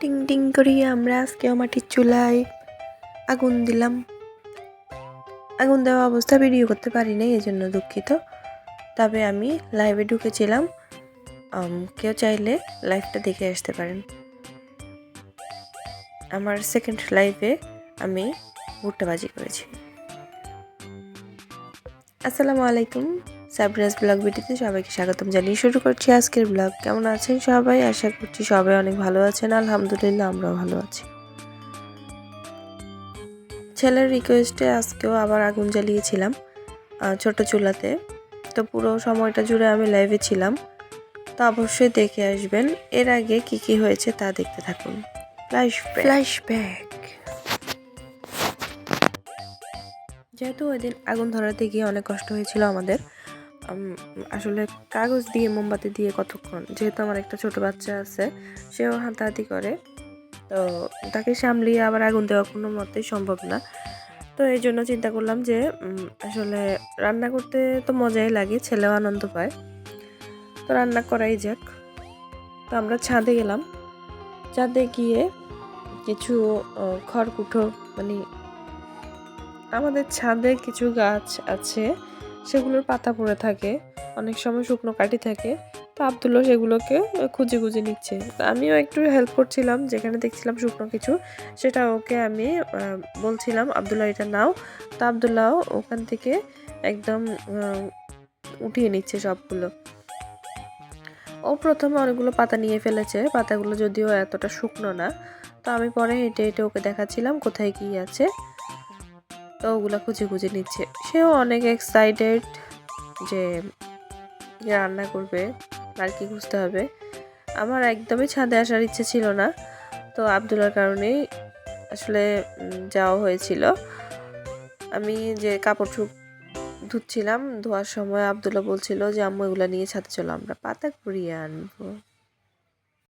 টিং টিং করিয়ে আমরা আজকেও মাটির চুলায় আগুন দিলাম। আগুন দেওয়া অবস্থা ভিডিও করতে পারি নাই এই জন্য দুঃখিত। তবে আমি লাইভে ঢুকেছিলাম। কেউ চাইলে লাইভটা দেখে আসতে পারেন। আমার সেকেন্ড লাইভে আমি ভুট্টাবাজি করেছি। আসসালামু আলাইকুম। সাবরাজ ব্লগ ভিডিওতে সবাইকে স্বাগতম জানিয়ে শুরু করছি আজকের ব্লগ। কেমন আছেন সবাই? আশা করছি সবাই অনেক ভালো আছেন। আলহামদুলিল্লাহ, আমরাও ভালো আছি। ছেলের রিকোয়েস্টে আজকেও আবার আগুন জ্বালিয়েছিলাম ছোট চুলাতে। তো পুরো সময়টা জুড়ে আমি লাইভে ছিলাম। তো অবশ্যই দেখে আসবেন, এর আগে কি কি হয়েছে তা দেখতে থাকুন। যেহেতু ওই দিন আগুন ধরাতে গিয়ে অনেক কষ্ট হয়েছিল আমাদের আসলে কাগজ দিয়ে মোমবাতি দিয়ে কতক্ষণ, যেহেতু আমার একটা ছোট বাচ্চা আছে, সেও হাতাহাতি করে। তো তাকে সামলিয়ে আবার আগুন দেওয়া কোনো মতেই সম্ভব না। তো এই জন্য চিন্তা করলাম যে আসলে রান্না করতে তো মজাই লাগে, ছেলেও আনন্দ পায়। তো রান্না করাই যাক। তো আমরা ছাদে গেলাম। ছাদে গিয়ে কিছু খড়কুঠো মানে আমাদের ছাদে কিছু গাছ আছে। সেগুলোর পাতা পড়ে থাকে, অনেক সময় শুকনো কাটি থাকে, তো আবদুল্লাহ সেগুলোকে খুঁজে খুঁজে নিচ্ছে। আমিও একটু হেল্প করছিলাম, যেখানে দেখছিলাম শুকনো কিছু, সেটা ওকে আমি বলছিলাম, আবদুল্লাহ, এটা নাও। তো আবদুল্লাহ ওখান থেকে একদম উঠিয়ে নিচ্ছে সবগুলো। ও প্রথমে অনেকগুলো পাতা নিয়ে ফেলেছে, পাতাগুলো যদিও এতটা শুকনো না। তো আমি পরে হেঁটে হেঁটে ওকে দেখাচ্ছিলাম কোথায় কী আছে। তো ওগুলো খুঁজে খুঁজে নিচ্ছে। সেও অনেক এক্সাইটেড যে রান্না করবে আর কি খুঁজতে হবে। আমার একদমই ছাদে আসার ইচ্ছে ছিল না। তো আবদুল্লার কারণেই আসলে যাওয়া হয়েছিল। আমি যে কাপড় চুপ ধুচ্ছিলাম, ধোয়ার সময় আবদুল্লাহ বলছিল যে, আম্মু, এগুলো নিয়ে ছাদে চলো, আমরা পাতা কুড়িয়ে আনব।